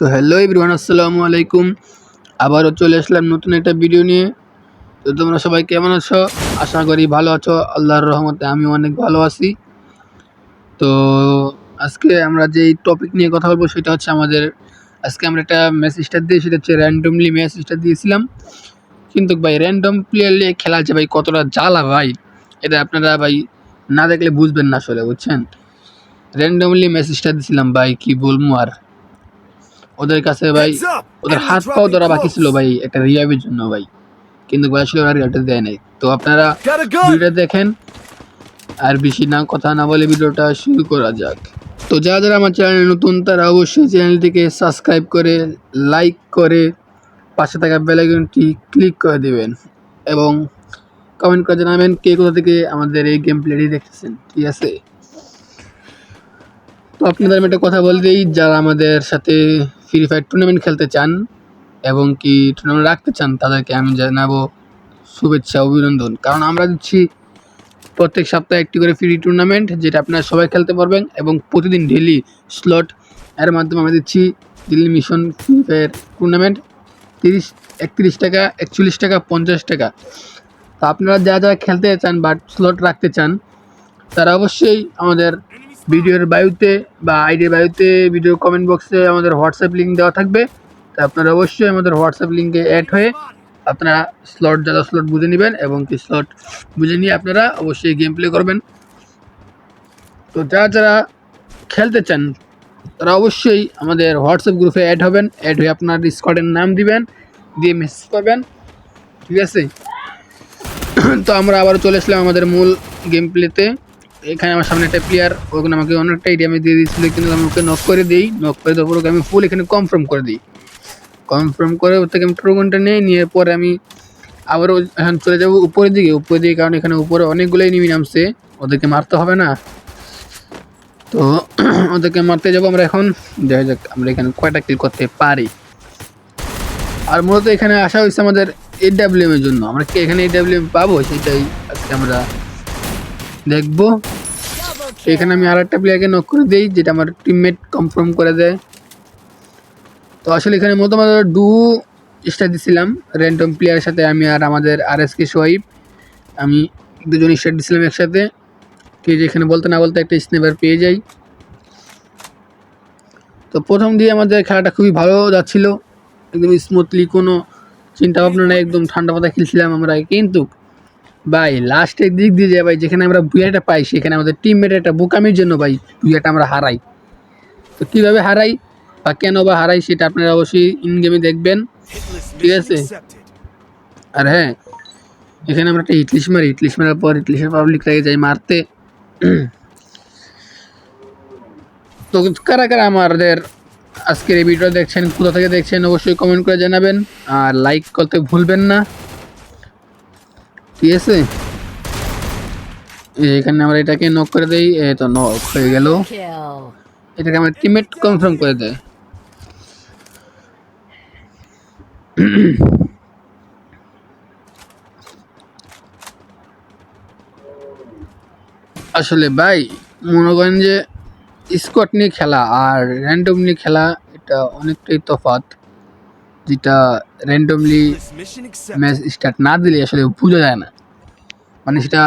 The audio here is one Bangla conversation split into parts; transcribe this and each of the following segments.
তো হ্যালো এভরিওয়ান, আসসালামু আলাইকুম। আবারও চলে আসলাম নতুন একটা ভিডিও নিয়ে। তো তোমরা সবাই কেমন আছো? আশা করি ভালো আছো। আল্লাহর রহমতে আমি অনেক ভালো আছি। তো আজকে আমরা যেই টপিক নিয়ে কথা বলব সেটা হচ্ছে আমাদের, আজকে আমরা একটা মেসেজটা দিয়ে, সেটা হচ্ছে র্যান্ডমলি মেসেজটা দিয়েছিলাম। কিন্তু ভাই র্যান্ডম প্লেয়ার নিয়ে খেলা আছে ভাই কতটা জ্বালা ভাই, এটা আপনারা ভাই না দেখলে বুঝবেন না আসলে, বুঝছেন? র্যান্ডমলি মেসেজটা দিয়েছিলাম ভাই, কি বলব আর? ওদের কাছে ভাই ওদের হাত পাও ধরা বাকি ছিল ভাই একটা রিয়াবের জন্য ভাই। কিন্তু ভাই আসলে ওরা রিয়াটা দেয় নাই। তো আপনারা ভিডিওটা দেখেন। আর বেশি না কথা না বলে ভিডিওটা শুরু করা যাক। তো যারা যারা আমার চ্যানেলে নতুন তারা অবশ্যই চ্যানেলটিকে সাবস্ক্রাইব করে লাইক করে পাশে থাকা বেলাইকনটি ক্লিক করে দেবেন। এবং কমেন্ট করে জানাবেন কে কোথা থেকে আমাদের এই গেম প্লেটি দেখতেছেন। ঠিক আছে? তো আপনাদের আমি একটা কথা বলে দিই যারা আমাদের সাথে ফ্রি ফায়ার টুর্নামেন্ট খেলতে চান এবং কি টুর্নামেন্ট রাখতে চান, তাদেরকে আমি জানাব শুভেচ্ছা, অভিনন্দন। কারণ আমরা দিচ্ছি প্রত্যেক সপ্তাহে একটি করে ফ্রি টুর্নামেন্ট যেটা আপনারা সবাই খেলতে পারবেন এবং প্রতিদিন ডেলি স্লট এর মাধ্যমে আমরা দিচ্ছি Delhi mission free fire tournament তিরিশ, একত্রিশ টাকা, একচল্লিশ টাকা, পঞ্চাশ টাকা। তো আপনারা যারা যারা খেলতে চান বা স্লট রাখতে চান, তারা অবশ্যই আমাদের ভিডিওর বায়ুতে বা আইডির বায়ুতে, ভিডিও কমেন্ট বক্সে আমাদের হোয়াটসঅ্যাপ লিঙ্ক দেওয়া থাকবে। তো আপনারা অবশ্যই আমাদের হোয়াটসঅ্যাপ লিঙ্কে অ্যাড হয়ে আপনারা স্লট যারা স্লট বুঝে নেবেন এবং কি স্লট বুঝে নিয়ে আপনারা অবশ্যই গেম প্লে করবেন। তো যারা যারা খেলতে চান, তারা অবশ্যই আমাদের হোয়াটসঅ্যাপ গ্রুপে অ্যাড হবেন। অ্যাড হয়ে আপনার স্কোয়াডের নাম দিবেন, দিয়ে মেসেজ করবেন। ঠিক আছে? তো আমরা আবার চলে আসলাম আমাদের মূল গেম প্লেতে এখানে আমার সামনে একটা প্লেয়ার ওখানে আমাকে অনেকটা এরিয়া দিয়ে দিয়েছিল, কিন্তু আমি ওকে নক করে দিই নক করে দেওয়ার পর ওকে আমি ফুল এখানে কনফার্ম করে দিই। কনফার্ম করে ওর থেকে আমি ট্রোগনটা নিয়ে নিয়ে পরে আমি আবারও এখন চলে যাব উপরের দিকে। উপরের দিকে কারণ এখানে উপরে অনেকগুলোই নিমি নামছে, ওদেরকে মারতে হবে না। তো ওদেরকে মারতে যাব আমরা এখন। দেখা যাক আমরা এখানে কয়টা কিল করতে পারি। আর মূলত এখানে আসা হয়েছে আমাদের এর জন্য। আমরা কি এখানে এডাব্লিউএম পাবো? সেটাই আজকে আমরা দেখব। এখানে আমি আর একটা প্লেয়ারকে নক করে দিই, যেটা আমার টিমমেট কনফার্ম করে দেয়। তো আসলে এখানে মতো আমাদের ডু স্টার দিছিলাম র্যান্ডম প্লেয়ারের সাথে আমি আর আমাদের আর এস কে সোয়াইব আমি দুজন স্টার দিছিলাম একসাথে। আছে এখানে বলতে না বলতে একটা স্নেপার পেয়ে যাই। তো প্রথম দিয়ে আমাদের খেলাটা খুবই ভালো যাচ্ছিল। একদম স্মুথলি কোনো চিন্তা ভাবনা নেই, একদম ঠান্ডা মাথায় খেলছিলাম আমরা। কিন্তু ভাই লাস্টের দিক দিয়ে যায় ভাই, যেখানে আমরা বুয়াটা পাই, সেখানে আমাদের টিমমেট একটা বোকামির জন্য ভাই বুয়াটা আমরা হারাই। তো কীভাবে হারাই বা কেন বা হারাই সেটা আপনারা অবশ্যই ইন গেমে দেখবেন। ঠিক আছে? আর হ্যাঁ এখানে আমরা একটা ইটলিশ মারি। ইটলিশ মারার পর ইটলিশের পাবলিক লাগে যাই মারতে। তো কারা কারা আমাদের আজকের এই ভিডিও দেখছেন, কোথা থেকে দেখছেন, অবশ্যই কমেন্ট করে জানাবেন। আর লাইক করতে ভুলবেন না। ঠিক আছে? এখানে আমরা এটাকে নক করে দেই এই তো নক হয়ে গেল। এটাকে আমার টিমেট কনফার্ম করে দেয়। আসলে ভাই মনে করেন যে স্কোয়াড নিয়ে খেলা আর র্যান্ডম নিয়ে খেলা এটা অনেকটাই তফাৎ যেটা র্যান্ডমলি ম্যাচ স্টার্ট না দিলে আসলে বোঝা যায় না। মানে সেটা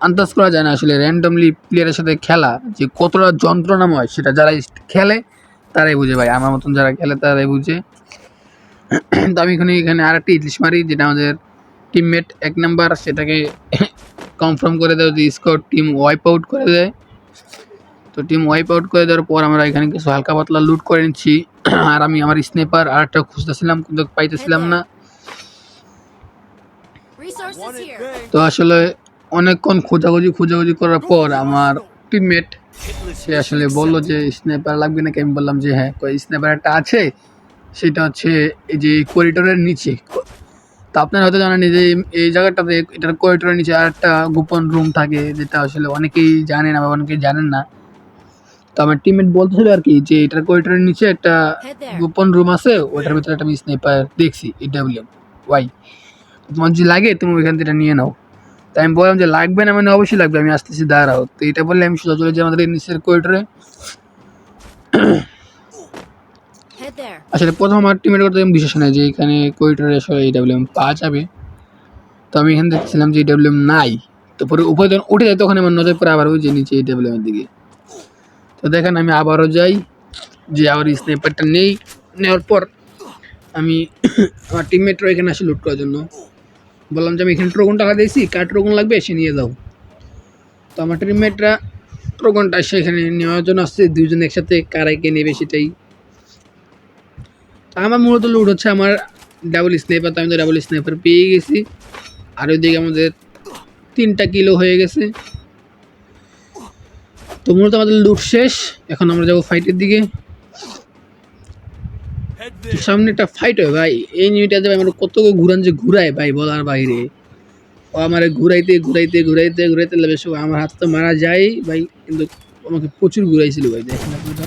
আন্দাজ করা যায় না আসলে র্যান্ডমলি প্লেয়ারের সাথে খেলা, যে কতটা যন্ত্রণাময় সেটা যারা খেলে, তারাই বুঝে ভাই। আমার মতন যারা খেলে, তারাই বুঝে। তো আমি এখানে এখানে আর একটা ইলিশ মারি, যেটা আমাদের টিমমেট এক নাম্বার, সেটাকে কনফার্ম করে দেয় যে স্কোর টিম ওয়াইপ আউট করে দেয়। তো টিম ওয়াইপ আউট করে দেওয়ার পর আমরা এখানে কিছু হালকা পাতলা লুট করে নিচ্ছি। আর আমি আমার স্নেপার আর একটা খুঁজতেছিলাম, কিন্তু পাইতেছিলাম না. তো আসলে অনেকক্ষণ খোঁজাখুঁজি খোঁজাখুঁজি করার পর আমার টিমমেট সে আসলে বলল যে স্নেপার লাগবে নাকি? আমি বললাম যে হ্যাঁ স্নেপার একটা আছে। সেটা হচ্ছে এই যে করিডোরের নিচে। তো আপনারা হয়তো জানেন যে এই- জায়গাটাতে এটার করিডোরের নিচে আর একটা গোপন রুম থাকে যেটা আসলে অনেকেই জানেন আবার অনেকেই জানেন না। তো আমার টিমমেট বলতেছিল আর কি যে এটার করিডোরের নিচে একটা গোপন রুম আছে ওটার ভিতরে একটা আমি স্নেপার দেখছি ইডাব্লিউ ওয়াই তোমার যদি লাগে তুমি ওইখান থেকে নিয়ে নাও। তাই আমি বললাম যে লাগবে না মানে অবশ্যই লাগবে আমি আসতেছি দাঁড়াও। তো এটা বললে আমি সোজা চলে যাই আমাদের এই নিচের করিডোরে আসলে প্রথম আমার টিমের কথা আমি বিশ্বাস নাই যে এখানে করিডোরে আসলে এই ডাব্লিউএম পাওয়া যাবে। তো আমি এখানে দেখছিলাম যে ডাব্লিউএম নাই। তো পরে উপরে যখন উঠে যায় তখন আমার নজর পরে আবার ওই যে নিচে এই ডাব্লিউএমের দিকে। তো দেখেন আমি আবারও যাই। যে আবার স্নাইপারটা নেই। নেওয়ার পর আমি আমার টিমমেটরা এখানে আসি লুট করার জন্য। বললাম যে আমি এখানে ট্রোগন টাকা দিয়েছি, কার ট্রোগন লাগবে এসে নিয়ে যাও। তো আমার টিমমেটরা ট্রোগনটা এসে এখানে নেওয়ার জন্য আসছে দুজন একসাথে কারাই কে নেবে সেটাই। তো আমার মূলত লুট হচ্ছে আমার ডাবল স্নাইপার তো আমি তো ডাবল স্নাইপার পেয়ে গেছি। আর ওইদিকে আমাদের তিনটা কিলো হয়ে গেছে। তো মূলত আমাদের লুট শেষ, এখন আমরা যাব ফাইটের দিকে। সামনে একটা ফাইট হয় ভাই। এই নিউটা যে আমার কত ঘুরান যে ঘুরায় ভাই বলার বাইরে। ও আমার ঘুরাইতে ঘুরাইতে ঘুরাইতে ঘুরাইতে লাগে সব আমার হাত তো মারা যায় ভাই, কিন্তু আমাকে প্রচুর ঘুরাইছিল ভাই, দেখেন আপনারা।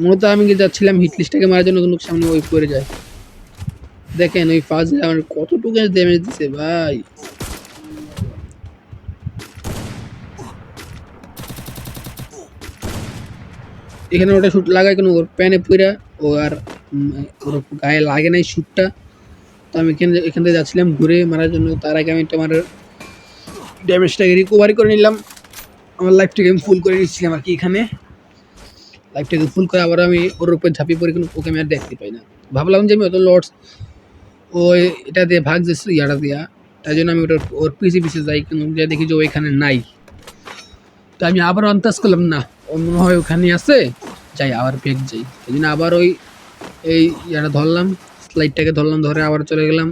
মূলত আমি কি যাচ্ছিলাম হিটলিস্টটাকে মারার জন্য, কিন্তু সামনে ওই পড়ে যায়। দেখেন ওই ফার্স্ট আমার কতটুকু ড্যামেজ দিছে ভাই। এখানে ওটা শুট লাগায় কেন ওর প্যানে পুরা ও আর ওর গায়ে লাগে নাই শ্যুটটা তো আমি এখানে এখান থেকে যাচ্ছিলাম ঘুরে, মারার জন্য। তার আগে আমি তোমার ড্যামেজটাকে রিকভারি করে নিলাম। আমার লাইফটাকে আমি ফুল করে নিচ্ছিলাম আর কি এখানে। লাইফটাকে ফুল করে আবার আমি ওর উপরে ঝাঁপিয়ে পড়ে কিন্তু ওকে আমি আর দেখতে পাই না। ভাবলাম যে আমি অত লর্ডস ও এটা দিয়ে ভাগ যাচ্ছে ইয়াটা দিয়া। তাই জন্য আমি ওটা ওর পিছে পিছে যাই কিন্তু দেখি যে ও এখানে নাই। তো আমি আবার অন্তাজ করলাম, না। মনে হয় ওখানে আছে, যাই আবার বেগ যাই। এই জন্য আবার ওই, এই ইয়াটা ধরলাম স্লাইডটাকে ধরলাম, ধরে আবার চলে গেলাম।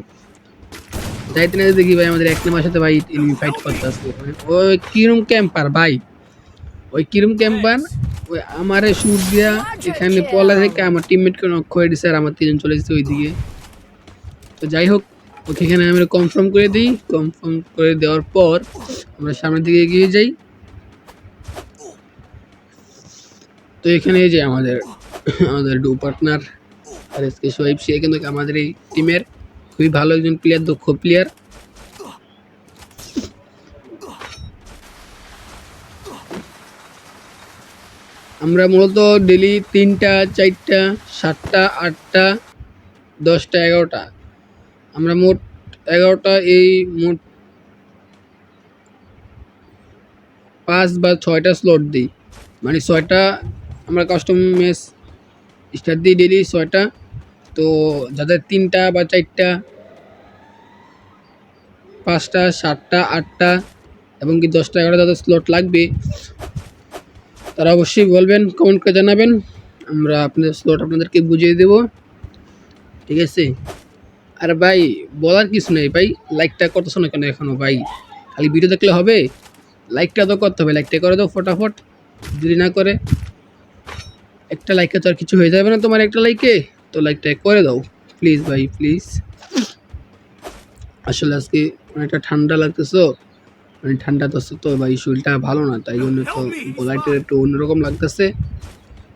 যাইতে না দেখি ভাই আমাদের এক নম্বর সাথে ভাই এনিমি ফাইট করতে আসছে ওই কিরম ক্যাম্পার ভাই? ওই কিরম ক্যাম্পার ওই আমারে শুট দিয়া এখানে পলা থেকে আমার টিমমেটকে নক করে দিছে আর আমার তিনজন চলে গেছে ওইদিকে। তো যাই হোক, ওকে এখানে আমরা কনফার্ম করে দিই। কনফার্ম করে দেওয়ার পর আমরা সামনের দিকে এগিয়ে যাই। তো এখানে যে আমাদের আমাদের ডু পার্টনার আর এস কে সোহাইব সে কিন্তু আমাদের এই টিমের খুবই ভালো একজন প্লেয়ার দক্ষ প্লেয়ার আমরা মূলত ডেলি তিনটা, চারটা, সাতটা, আটটা, দশটা, এগারোটা। আমরা মোট এগারোটা, এই মোট পাঁচ বা ছয়টা স্লট দিই। মানে ছয়টা আমরা কাস্টম ম্যাচ স্টার্ট দিই ডেলি ছয়টা। তো যাদের তিনটা বা চারটা, পাঁচটা, সাতটা, আটটা এবং কি দশটা, এগারোটা যাদের স্লট লাগবে, তারা অবশ্যই বলবেন কমেন্ট করে জানাবেন। আমরা আপনাদের স্লট আপনাদেরকে বুঝিয়ে দেব। ঠিক আছে? আর ভাই, বলার কিছু নেই ভাই। লাইকটা করতেছো না কেন এখনও ভাই? খালি ভিডিও দেখলে হবে? লাইকটা তো করতে হবে। লাইকটা করে দাও, ফটাফট। যদি না করে একটা লাইকে তো আর কিছু হয়ে যাবে না তোমার একটা লাইকে তো লাইকটা করে দাও। প্লিজ ভাই প্লিজ আসলে আজকে অনেকটা ঠান্ডা লাগতেছো। মানে ঠান্ডা তো তো ভাই শরীরটা ভালো না তাই জন্য তো গলাটা একটু অন্যরকম লাগতেছে।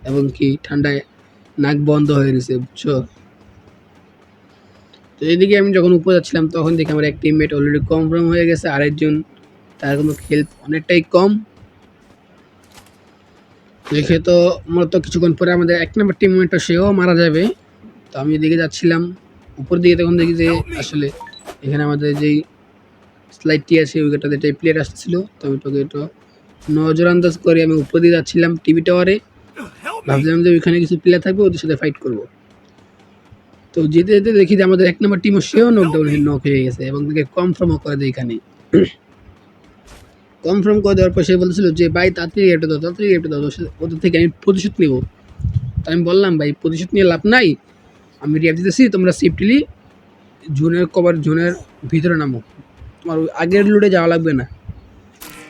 এবং কি ঠান্ডায় নাক বন্ধ হয়ে গেছে বুঝছ? তো এদিকে আমি যখন উপরে যাচ্ছিলাম তখন দেখি আমার এক টিমমেট অলরেডি কনফার্ম হয়ে গেছে। আরেকজন তার কিন্তু হেল্প অনেকটাই কম। দেখে তো মূলত কিছুক্ষণ পরে আমাদের এক নম্বর টিমমেটটা সেও মারা যাবে। তো আমি এদিকে যাচ্ছিলাম। উপর দিকে তখন দেখি যে আসলে এখানে আমাদের যেই স্লাইডটি আছে ওইটাতে একটা প্লেয়ার আসছিল তো আমি তোকে একটু নজর আন্দাজ করে আমি উপর দিয়ে যাচ্ছিলাম টিভি টাওয়ারে ভাবছিলাম যে ওইখানে কিছু প্লেয়ার থাকবে ওদের সাথে ফাইট করব। তো যেতে যেতে দেখি যে আমাদের এক নম্বর টিমও সেও নকডাউন নক হয়ে গেছে এবং তাকে কনফার্মও করে দেয় এখানে। কনফার্ম করে দেওয়ার পর সে বলছিল যে, ভাই, তাড়াতাড়ি এটা দাও, তাড়াতাড়ি এটা দাও ওদের থেকে আমি প্রতিশোধ নেব। তো আমি বললাম, ভাই, প্রতিশোধ নিয়ে লাভ নাই। আমি রিয়াপ দিতেছি, তোমরা সেফটিলি জোনের কভার জোনের ভিতরে নামো। তোমার আগের লুটে যাওয়া লাগবে না।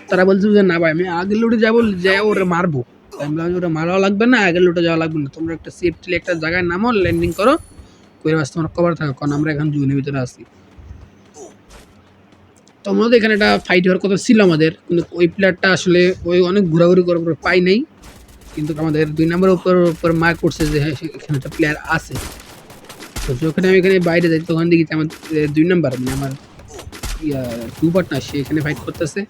তারা বলছিল যে, না ভাই, আমি আগের লুটে যাব, যাই ওরা মারবো। আমি বললাম ওটা মারাও লাগবে না, আগের লুটে যাওয়া লাগবে না। তোমরা একটা সেফটিলি একটা জায়গায় নামো ল্যান্ডিং করো, করে বাস, তোমার কভার থাকো। কারণ আমরা এখন জুনের ভিতরে আছি। তো আমাদের এখানে একটা ফাইট হওয়ার কথা ছিল আমাদের, কিন্তু ওই প্লেয়ারটা আসলে ওই অনেক ঘোরাঘুরি করার পর পাই নাই। কিন্তু আমাদের দুই নম্বরের উপর উপর মার্ক করছে যে হ্যাঁ এখানে একটা প্লেয়ার আছে। তো যখন আমি এখানে বাইরে যাই, তখন দেখি আমার দুই নম্বর মানে আমার টু পার্টনার সে এখানে ফাইট করতেছে।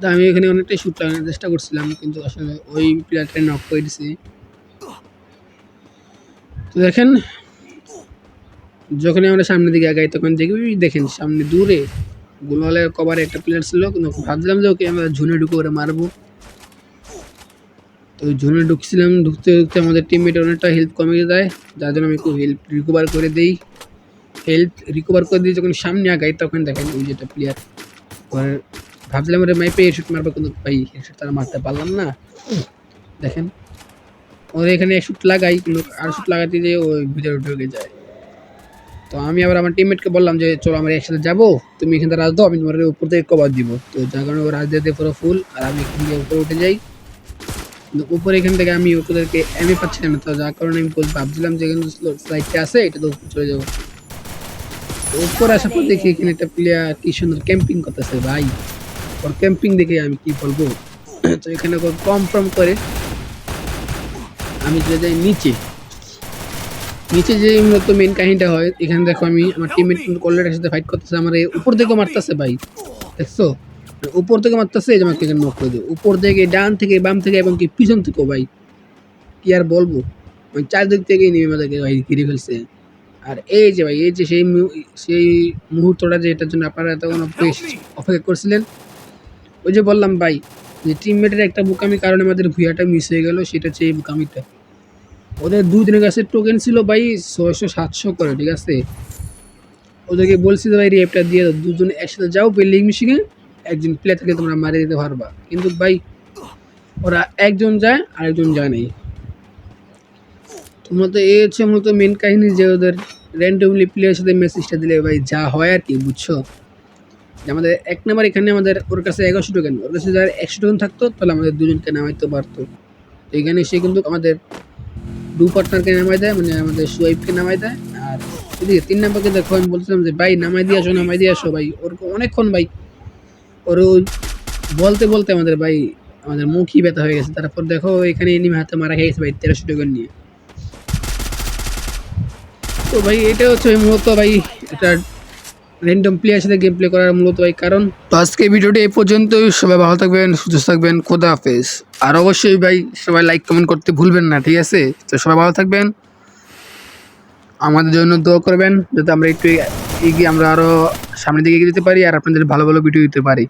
তো আমি এখানে অনেকটাই শুট লাগানোর চেষ্টা করছিলাম, কিন্তু আসলে ওই প্লেয়ারটা নক করে দিছি। তো দেখেন যখনই আমরা সামনের দিকে আগাই, তখন দেখি দেখেন সামনে দূরে গোলওয়ালের কভারে একটা প্লেয়ার ছিল ভাবছিলাম যে ওকে আমরা ঝুনে ঢুকে ওরে মারবো। তো ঝুনে ঢুকছিলাম, ঢুকতে ঢুকতে আমাদের টিমমেট অনেকটা হেল্প কমে যায়, যার জন্য আমি খুব হেল্প রিকভার করে দিই। হেল্প রিকভার করে দিয়ে যখন সামনে আগাই, তখন দেখেন ওই যেটা প্লেয়ার পরে ভাবছিলাম ওরে মাইপে হেডশট মারবো, কিন্তু ভাই হেডশট তারা মারতে পারলাম না। দেখেন, ওর এখানে শুট লাগাই, কিন্তু আর শুট লাগাতে যেয়ে ওই ভিতরে ঢুকে যায়। তো আমি আবার আমার টিমমেটকে বললাম যে, চলো আমরা একসাথে যাব, তুমি এখান রাজ দাও, আমি তোমার উপর থেকে কভার দিব। তো যার কারণে ও রাজ দিতে পুরো ফুল আর আমি এখান থেকে উপরে উঠে যাই। উপরে এখান থেকে আমি ওদেরকে এমএ পাচ্ছিলাম না, তো যার কারণে আমি ভাবছিলাম যে, এখানে স্লাইডটা আছে, এটা তো চলে যাব। তো উপরে আসার পর দেখি এখানে একটা প্লেয়ার কি সুন্দর ক্যাম্পিং করতেছে, ভাই। ওর ক্যাম্পিং দেখে আমি কি বলব? তো এখানে কনফার্ম করে আমি চলে যাই নিচে। নিচে যে মূলত মেন কাহিনীটা হয়, এখানে দেখো আমি আমার টিমমেট কিন্তু কলের সাথে ফাইট করতেছে, আমার এই উপর থেকে মারতেছে ভাই। দেখছ? উপর থেকে মারতেছে যে আমাকে নক করে দিও উপর থেকে ডান থেকে, বাম থেকে, এবং কি পিছন থেকেও ভাই। কি আর বলব? ওই চারদিক থেকেই নেমে আমাদেরকে ভাই ঘিরে ফেলছে। আর এই যে ভাই, এই যে সেই সেই মুহূর্তটা যে এটার জন্য আপনারা তখন অপেক্ষা করছিলেন, ওই যে বললাম ভাই, যে টিমমেটের একটা বুকামি কারণে আমাদের ভুয়াটা মিস হয়ে গেল, সেটা হচ্ছে এই বুকামিটা। ওদের দুদিনের কাছে টোকেন ছিল ভাই ছয়শো, সাতশো করে, ঠিক আছে? ওদেরকে বলছি যে ভাই রেপটা দিয়ে দাও। দুজন একসাথে যাও বিল্ডিং মিশিংয়ে একজন প্লেয়ার থেকে তোমরা মারিয়ে দিতে পারবা। কিন্তু ভাই, ওরা একজন যায়, আরেকজন যায় নাই। তোমরা তো এই হচ্ছে মূলত মেন কাহিনী যে ওদের র্যান্ডমলি প্লেয়ারের সাথে মেসেজটা দিলে ভাই যা হয় আর কি, বুঝছ? যে আমাদের এক নাম্বার এখানে আমাদের ওর কাছে এগারোশো টোকেন ওর কাছে যার একশো টোকেন থাকতো, তাহলে আমাদের দুজনকে নামাইতে পারতো। তো এখানে সে কিন্তু আমাদের দু পার্টনারকে নামাই দেয় মানে আমাদের সোয়াইফকে নামাই দেয়। আর এদিকে তিন নাম্বারকে দেখো, আমি বলছিলাম যে, ভাই, নামাই দিয়ে আসো, নামাই দিয়ে আসো ভাই। ওর অনেকক্ষণ ভাই, ওর বলতে বলতে আমাদের ভাই, আমাদের মুখই ব্যথা হয়ে গেছে। তারপর দেখো, এখানে এনিমি হাতে মারা খেয়ে গেছে ভাই, তেরোশো টাকা নিয়ে। তো ভাই, এটা হচ্ছে মূলত ভাই এটা র্যান্ডম প্লেয়ার সাথে গেম প্লে করার মূলত এই কারণ। তো আজকে ভিডিওটি এই পর্যন্তই। সবাই ভালো থাকবেন, সুস্থ থাকবেন, খোদা হাফেজ। আর অবশ্যই ভাই, সবাই লাইক কমেন্ট করতে ভুলবেন না, ঠিক আছে? তো সবাই ভালো থাকবেন। আমাদের জন্য দোয়া করবেন, যাতে আমরা একটু এগিয়ে আমরা আরও সামনের দিকে এগিয়ে দিতে পারি আর আপনাদের ভালো ভালো ভিডিও দিতে পারি।